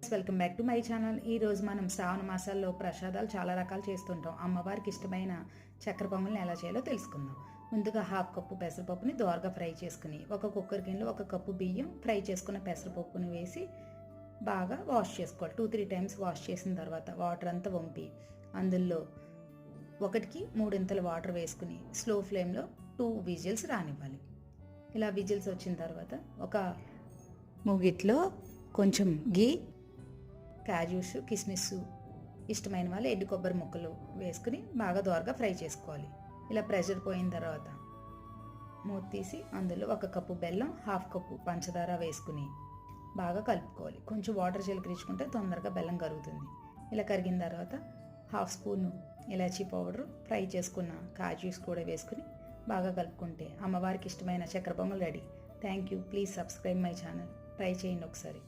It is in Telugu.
Welcome back to my channel ఈ రోజు మనం శ్రావణ మాసాల్లో ప్రసాదాలు చాలా రకాలు చేస్తుంటాం. అమ్మవారికి ఇష్టమైన చక్కెర పొంగల్ని ఎలా చేయాలో తెలుసుకుందాం. ముందుగా హాఫ్ కప్పు పెసరపప్పుని దోరగా ఫ్రై చేసుకుని ఒక కుక్కర్ గిన్నెలో ఒక కప్పు బియ్యం ఫ్రై చేసుకున్న పెసరపప్పుని వేసి బాగా వాష్ చేసుకోవాలి. టూ త్రీ టైమ్స్ వాష్ చేసిన తర్వాత వాటర్ అంతా వంపి అందులో ఒకటికి మూడింతలు వాటర్ వేసుకుని స్లో ఫ్లేమ్లో టూ విజిల్స్ రానివ్వాలి. ఇలా విజిల్స్ వచ్చిన తర్వాత ఒక మూగిట్లో కొంచెం గీ కాజూస్ కిస్మిస్ ఇష్టమైన వాళ్ళు ఎండు కొబ్బరి ముక్కలు వేసుకుని బాగా దోరగా ఫ్రై చేసుకోవాలి. ఇలా ప్రెషర్ పోయిన తర్వాత మూత తీసి అందులో ఒక కప్పు బెల్లం హాఫ్ కప్పు పంచదార వేసుకుని బాగా కలుపుకోవాలి. కొంచెం వాటర్ చిలకరించుకుంటే తొందరగా బెల్లం కరుగుతుంది. ఇలా కరిగిన తర్వాత హాఫ్ స్పూన్ ఇలాచీ పౌడరు ఫ్రై చేసుకున్న కాజూస్ కూడా వేసుకుని బాగా కలుపుకుంటే అమ్మవారికి ఇష్టమైన చక్కెర Pongal ready. Thank you. Please subscribe my channel. Try చేయండి ఒకసారి.